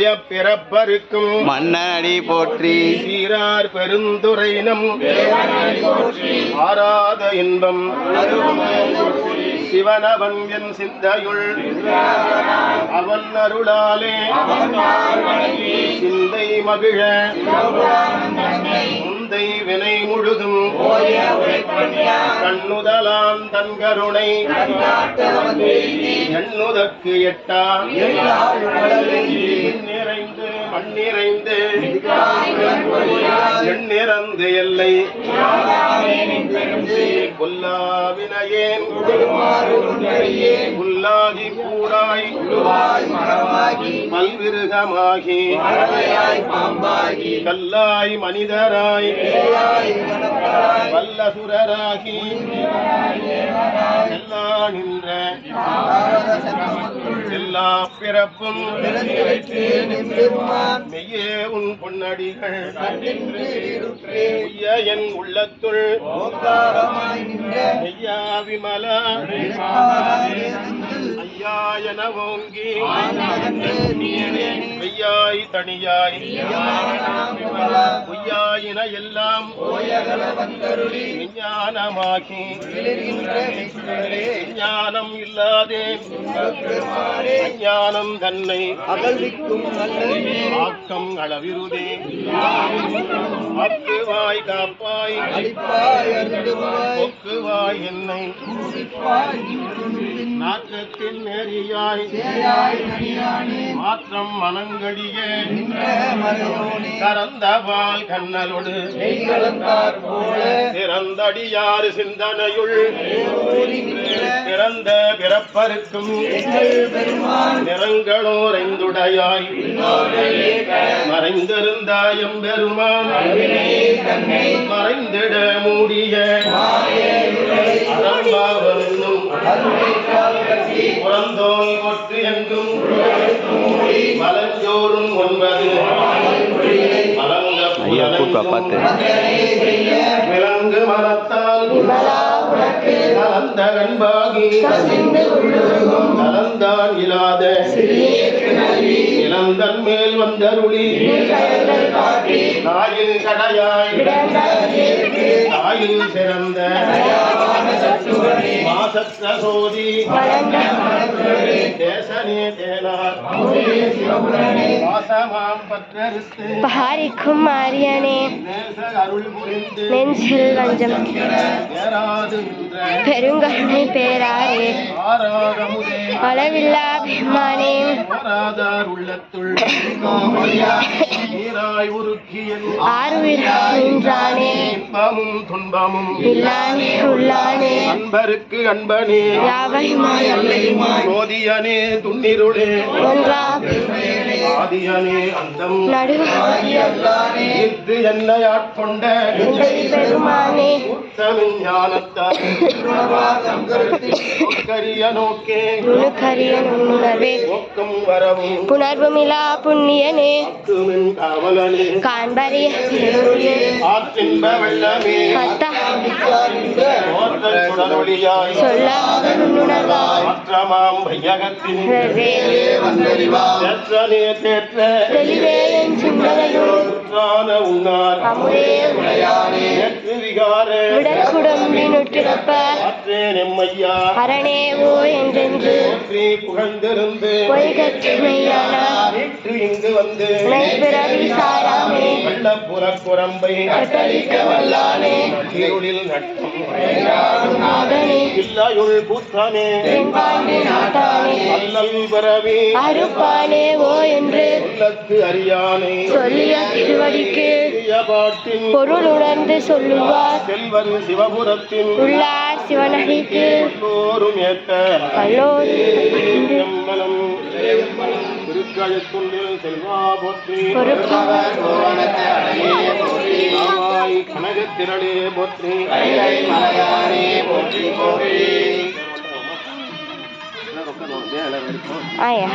பிறப்பருக்கும் மன்னனடி போற்றி. சீரார் பெருந்துரைனம். ஆராத இன்பம். சிவனவன் என் சிந்தையுள். அவன் அருளாலே. சிந்தை மகிழ. முந்தை வினை முழுதும். கண்ணுதலான் தன் கருணை எண்ணுதற்கு எட்டா. மண்ணிறைந்து எண்ணிறந்து எல்லை கொல்லாவினையேன் புல்லாகி கூறாய் மல்விருகமாகி கல்லாய் மனிதராய் வல்லசுரராகி எல்லா நின்ற எல்லா பிறப்பும் மெய்யே உன் பொன்னடிகள் என் உள்ளத்துள் ஐயா விமலா ஐயா என ஓங்கி மெய்யாய் தனியாய். பொய்யாயின எல்லாம் விஞ்ஞானமாகி. ஞானம் இல்லாதே. ஞானம் தன்னை அகழ்விக்கும் ஆக்கம் அளவிருதே. அக்குவாய் காப்பாய். ஒக்குவாய் என்னை நாக்கத்தின் நெறியாய் மாற்றம் மனங்கடிய. கரந்தவால் கண்ணலோடு. சிறந்தடியாறு சிந்தனையுள். பிறந்த பிறப்பருக்கும் நிறங்களோரைந்துடையாய். மறைந்திருந்தாயம் பெருமான். மறைந்திட மூடிய. புறந்தோல் கொட்டு எங்கும் மலஞ்சோறும் ஒன்பது. விலங்கு மரத்தால் கலந்த கண்பாகி கலந்தான் இல்லாத இளந்தன் மேல் வந்தருளி. தாயில் கடையாய். தாயில் சிறந்த. மாசற்ற சோதி. தேசனே தேனார் வாசமாம் பற்றறுத்து பாரிக்கும் மாரியனே நெஞ்சில் வஞ்சம். பெருங்கருணை பேராரே. அளவில்லா பெருமானே. இன்பமும் துன்பமும் இல்லானே உள்ளானே. அன்பருக்கு அன்பனே. சோதியனே துன்னிருளே. ஒன்றா ஆதியனே அந்தம். நடுவாகி இன்று என்னை ஆட்கொண்ட. பெருமானே. உத்தமின் நுணுக்கரிய நுண்ணுணர்வே புணர்வுமிலா புண்ணியனே. காண்பறிய சொல்லாத நுண்ணுணர்வாய் மாற்றமாம் வையகத்தின் தெளிவே என் சிந்தனையுள் உன்னார். அமுதே உடையானே. விகார. ஆற்றே நெம்மையா அரணே ஓ என்றென்று புகழ்ந்திருந்து பொய்கற்றுமையான? மீட்டு இங்கு வந்து பிறவி சாராமே. வெள்ளப்புறக் குரம்பை கட்டளிக்க வல்லானே. இருளில் நட்டம் நாதனே இல்லையுள் புத்தனே தென்பாண்டி நாட்டானே. அல்லல் பிறவி அருப்பானே ஓ என்று உள்ளத்து அறியானே. சொல்லிய திருவடிக்கு பொருள் உணர்ந்து சொல்லுவார். செல்வர் சிவபுரத்தின் உள்ளார் சிவனடிக்கு எல்லோரும் ஏத்த திருக்கழுத்துண்டில் செல்வா போற்றி. போற்றி. ஆயா.